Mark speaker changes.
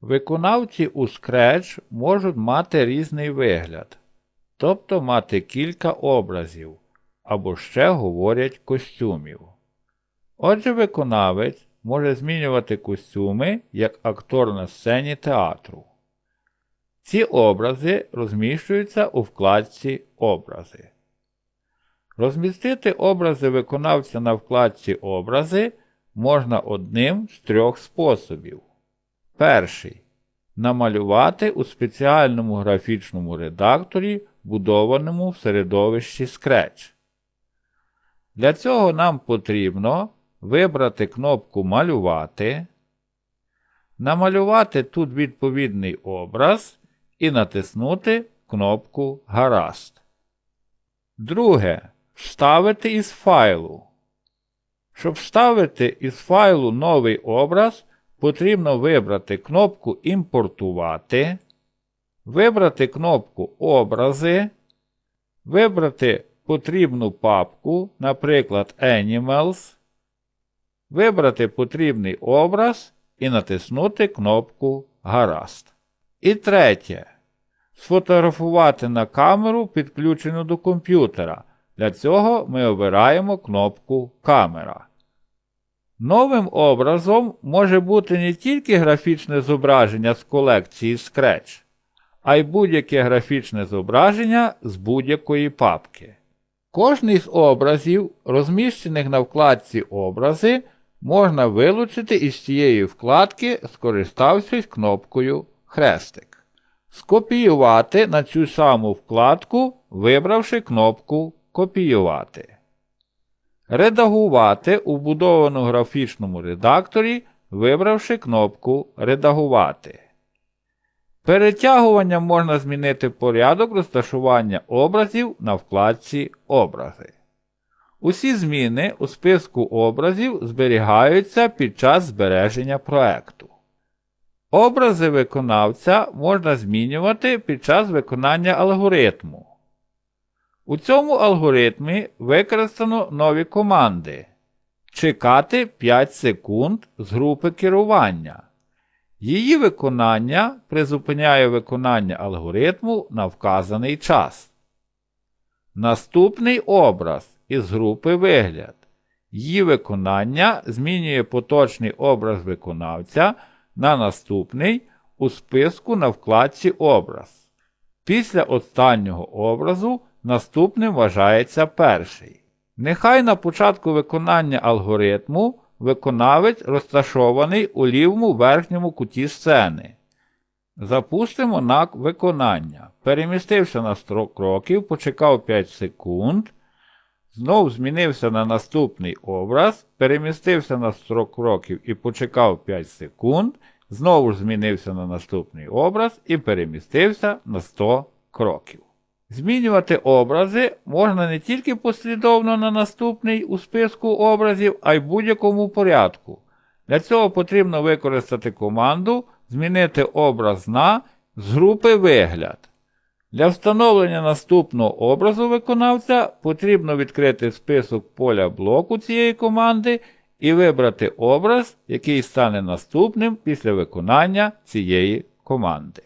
Speaker 1: Виконавці у Scratch можуть мати різний вигляд, тобто мати кілька образів, або ще говорять костюмів. Отже, виконавець може змінювати костюми як актор на сцені театру. Ці образи розміщуються у вкладці Образи. Розмістити образи виконавця на вкладці Образи можна одним з трьох способів. Перший. Намалювати у спеціальному графічному редакторі, будованому в середовищі Scratch. Для цього нам потрібно вибрати кнопку Малювати, намалювати тут відповідний образ і натиснути кнопку Гаразд. Друге. Вставити із файлу. Щоб вставити із файлу новий образ, потрібно вибрати кнопку Імпортувати, вибрати кнопку Образи, вибрати потрібну папку, наприклад, Animals, вибрати потрібний образ і натиснути кнопку Гаразд. І третє. Сфотографувати на камеру, підключену до комп'ютера. Для цього ми обираємо кнопку Камера. Новим образом може бути не тільки графічне зображення з колекції Scratch, а й будь-яке графічне зображення з будь-якої папки. Кожний з образів, розміщених на вкладці Образи, можна вилучити із цієї вкладки, скориставшись кнопкою Хрестик. Скопіювати на цю саму вкладку, вибравши кнопку Копіювати. Редагувати у будованому графічному редакторі, вибравши кнопку Редагувати. Перетягуванням можна змінити порядок розташування образів на вкладці Образи. Усі зміни у списку образів зберігаються під час збереження проекту. Образи виконавця можна змінювати під час виконання алгоритму. У цьому алгоритмі використано нові команди. Чекати 5 секунд з групи керування. Її виконання призупиняє виконання алгоритму на вказаний час. Наступний образ із групи вигляд. Її виконання змінює поточний образ виконавця на наступний у списку на вкладці Образ. Після останнього образу наступним вважається перший. Нехай на початку виконання алгоритму виконавець розташований у лівому верхньому куті сцени. Запустимо на виконання. Перемістився на 100 кроків, почекав 5 секунд. Знов змінився на наступний образ, перемістився на 100 кроків і почекав 5 секунд. Знову змінився на наступний образ і перемістився на 100 кроків. Змінювати образи можна не тільки послідовно на наступний у списку образів, а й в будь-якому порядку. Для цього потрібно використати команду Змінити образ на з групи Вигляд. Для встановлення наступного образу виконавця потрібно відкрити список поля блоку цієї команди і вибрати образ, який стане наступним після виконання цієї команди.